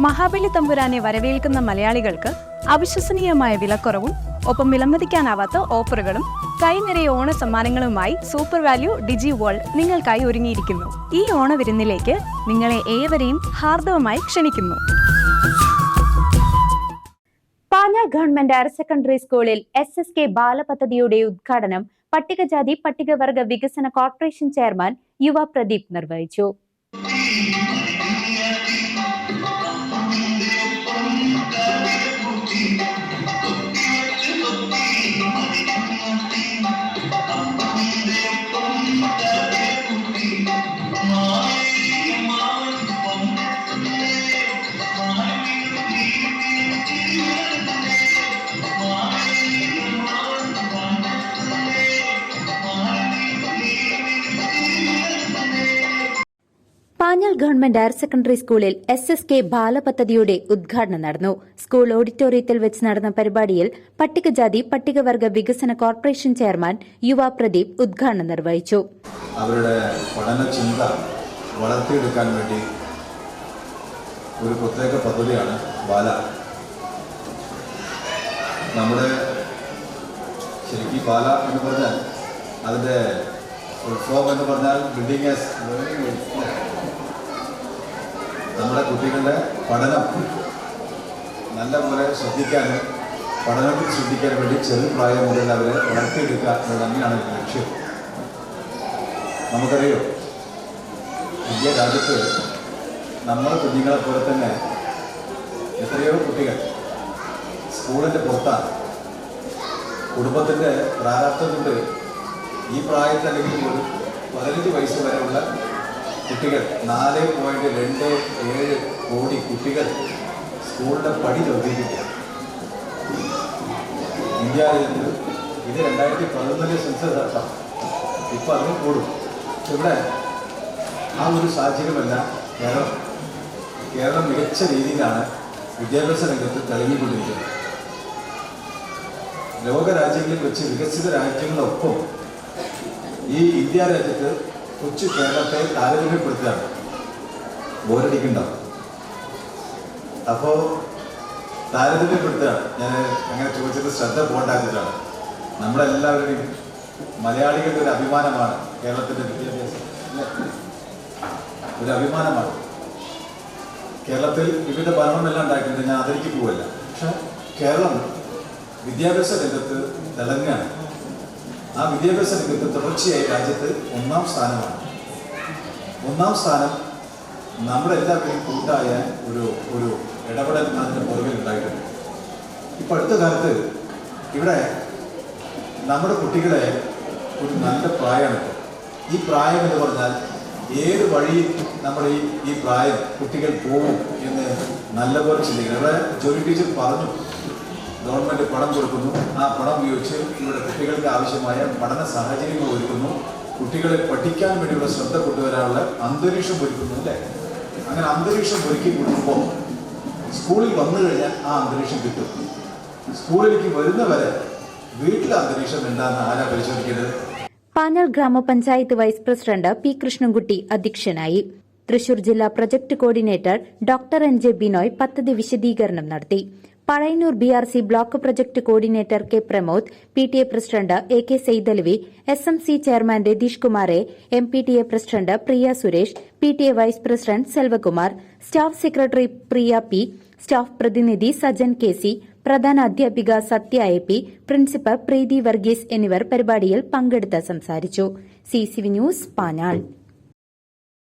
മഹാബലി തമ്പുരാനെ വരവേൽക്കുന്ന മലയാളികൾക്ക് അവിശ്വസനീയമായ വിലക്കുറവും ഒപ്പം വിലമതിക്കാനാവാത്ത ഓഫറുകളും കൈനിറയ ഓണ സമ്മാനങ്ങളുമായി സൂപ്പർ വാല്യൂ ഡിജി വേൾഡ് നിങ്ങൾക്കായി ഒരുങ്ങിയിരിക്കുന്നു. ഈ ഓണവിരുന്നിലേക്ക് നിങ്ങളെ ഏവരെയും ഹാർദവമായി ക്ഷണിക്കുന്നു. പാഞ്ഞ ഗവൺമെന്റ് ഹയർ സെക്കൻഡറി സ്കൂളിൽ എസ് എസ് കെ ബാലപദ്ധതിയുടെ ഉദ്ഘാടനം പട്ടികജാതി പട്ടികവർഗ വികസന കോർപ്പറേഷൻ ചെയർമാൻ യുവ പ്രദീപ് നിർവഹിച്ചു. പാഞ്ഞാൾ ഗവൺമെന്റ് ഹയർ സെക്കൻഡറി സ്കൂളിൽ എസ് എസ് കെ ബാലപദ്ധതിയുടെ ഉദ്ഘാടനം നടന്നു. സ്കൂൾ ഓഡിറ്റോറിയത്തിൽ വെച്ച് നടന്ന പരിപാടിയിൽ പട്ടികജാതി പട്ടികവർഗ വികസന കോർപ്പറേഷൻ ചെയർമാൻ യുവ പ്രദീപ് ഉദ്ഘാടനം നിർവഹിച്ചു. അവരുടെ പഠന ചിന്ത വളർത്തിയെടുക്കാൻ വേണ്ടി ഒരു പ്രത്യേക പദ്ധതിയാണ് ബാല. നമ്മുടെ ശരിക്കും ബാല എന്ന് പറഞ്ഞാൽ അതിന്റെ ഉത്സവം എന്ന് പറഞ്ഞാൽ ബിൽഡിംഗ് കുട്ടികളുടെ പഠനം നല്ലപോലെ ശ്രദ്ധിക്കാൻ പഠനത്തിൽ ശ്രദ്ധിക്കാൻ വേണ്ടി ചെറു ചെറുപ്രായം മുതൽ അവരെ വളർത്തിയെടുക്കുക എന്നത് തന്നെയാണ് ലക്ഷ്യം. നമുക്കറിയോ ഇന്ത്യ രാജ്യത്ത് നമ്മുടെ കുഞ്ഞുങ്ങളെ പോലെ തന്നെ എത്രയോ കുട്ടികൾ സ്കൂളിന്റെ പുറത്താണ്. കുടുംബത്തിന്റെ പ്രാരാബ്ദം ഈ പ്രായത്തിൽ അല്ലെങ്കിൽ ഒരു പതിനഞ്ച് വയസ്സ് വരെയുള്ള കുട്ടികൾ നാല് പോയിന്റ് രണ്ട് ഏഴ് കോടി കുട്ടികൾ സ്കൂളിന്റെ പടി ചോദിക്കുകയാണ് ഇന്ത്യ ഇത് രണ്ടായിരത്തി പതിനൊന്നിലെ സെൻസസ് അർത്ഥം ഇപ്പം അതിന് കൂടും. ഇവിടെ ആ ഒരു സാഹചര്യമല്ല കേരളം. കേരളം മികച്ച രീതിയിലാണ് വിദ്യാഭ്യാസ രംഗത്ത് തെളിഞ്ഞുകൊണ്ടിരിക്കുന്നത് ലോകരാജ്യങ്ങളിൽ വെച്ച് വികസിത രാജ്യങ്ങളൊപ്പം ഈ ഇന്ത്യ രാജ്യത്ത് കൊച്ചു കേരളത്തെ താരതമ്യപ്പെടുത്തുകയാണ് ബോരടിക്കണ്ട അപ്പോൾ താരതമ്യപ്പെടുത്തുകയാണ് ഞാൻ അങ്ങനെ ചോദിച്ചത് ശ്രദ്ധ പോകണ്ടാക്കിയിട്ടാണ് നമ്മളെല്ലാവരുടെയും മലയാളികളുടെ ഒരു അഭിമാനമാണ് കേരളത്തിന്റെ വിദ്യാഭ്യാസം. ഒരു അഭിമാനമാണ്. കേരളത്തിൽ വിവിധ ഭരണമെല്ലാം ഉണ്ടാക്കിയിട്ടുണ്ട് ഞാൻ അതിലേക്ക് പോവല്ല. പക്ഷെ കേരളം വിദ്യാഭ്യാസ രംഗത്ത് തിളങ്ങുകയാണ്. ആ വിദ്യാഭ്യാസ രംഗത്ത് തുടർച്ചയായി രാജ്യത്ത് ഒന്നാം സ്ഥാനമാണ്. ഒന്നാം സ്ഥാനം നമ്മുടെ എല്ലാവരെയും കൂട്ടായ ഒരു ഒരു ഇടപെടൽ അതിന്റെ പുറകിൽ ഉണ്ടായിട്ടുണ്ട്. ഇപ്പൊ അടുത്ത കാലത്ത് ഇവിടെ നമ്മുടെ കുട്ടികളെ ഒരു നല്ല പ്രായമാണ് ഈ പ്രായം എന്ന് പറഞ്ഞാൽ ഏത് വഴി നമ്മൾ ഈ ഈ പ്രായം കുട്ടികൾ പോകും എന്ന് നല്ലപോലെ ചിന്തിക്കണം. ഇവിടെ ജോലി ടീച്ചർ പറഞ്ഞു. ഗവൺമെന്റ് പണം കൊടുക്കുന്നു. ആ പണം ഉപയോഗിച്ച് ഇവിടെ കുട്ടികൾക്ക് ആവശ്യമായ പഠന സാഹചര്യങ്ങൾ ഒരുക്കുന്നു. കുട്ടികളെ പഠിക്കാൻ വേണ്ടിയുള്ള ശ്രദ്ധ കൊണ്ടുവരാനുള്ള അന്തരീക്ഷം ഒരുക്കുന്നു അല്ലേ? അങ്ങനെ അന്തരീക്ഷം ഒരുക്കി കൊടുക്കുമ്പോൾ സ്കൂളിൽ വന്നു കഴിഞ്ഞാൽ ആ അന്തരീക്ഷം കിട്ടും. സ്കൂളിലേക്ക് വരുന്നവരെ വീട്ടിലെ അന്തരീക്ഷം എന്താണെന്ന് ആരാ പരിശോധിക്കേണ്ടത്? പാഞ്ഞാൾ ഗ്രാമപഞ്ചായത്ത് വൈസ് പ്രസിഡന്റ് പി കൃഷ്ണൻകുട്ടി അധ്യക്ഷനായി. തൃശൂർ ജില്ലാ project coordinator doctor N J Binoy പദ്ധതി വിശദീകരണം നടത്തി. Pazhayannur B R C block project coordinator K Pramod P T A president A K Saidalavi S M C chairman Ratheesh കുമാറെ M P T A president Priya Suresh P T A vice president Selvakumar staff secretary Priya P staff പ്രതിനിധി Sajan K C പ്രധാന അധ്യാപിക Sathya A P principal Preethi Varghese എന്നിവർ പരിപാടിയിൽ പങ്കെടുത്ത് സംസാരിച്ചു. C C V news പാനാൾ